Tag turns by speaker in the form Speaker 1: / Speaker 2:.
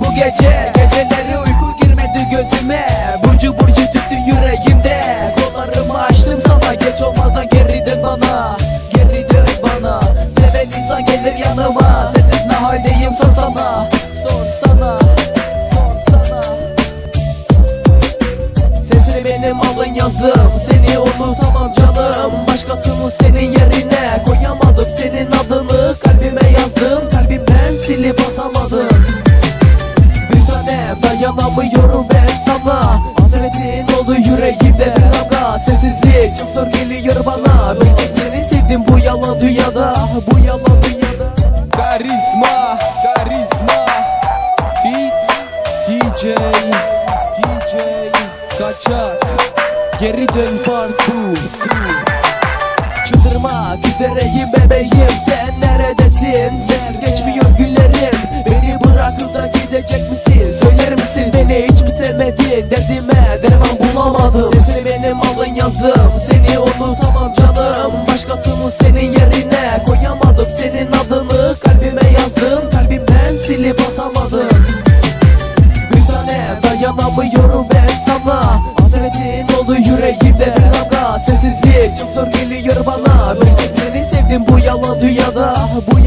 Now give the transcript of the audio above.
Speaker 1: bu gece? Geceleri uyku girmedi gözüme. Burcu burcu tüttü yüreğimde. Kollarımı açtım sana. Geç olmadan geri dön bana. Geri dön bana. Seven insan gelir yanıma. Sessiz ne haldeyim sor sana Sor sana Sor sana Sesini benim alın yazım. Seni unutamam canım. Dünyada Bu yalan dünyada
Speaker 2: Karizma, karizma Beat DJ, DJ Kaçar Geri dön part 2
Speaker 1: Çıldırmak üzereyim bebeğim Sen neredesin? Sensiz geçmiyor günlerim Beni bırakıp da gidecek misin? Söyler misin? Beni hiç mi sevmedin? Derdime derman bulamadım Sesin benim alın yazım canım Başkasının senin yerine. Koyamadım senin adını. Kalbime yazdım. Kalbimden silip atamadım. Bir tane dayanamıyorum ben sana. Hasretin dolu yüreğimde bir damga Sensizlik çok zor geliyor bana. Tek seni sevdim bu yalan dünyada. Bu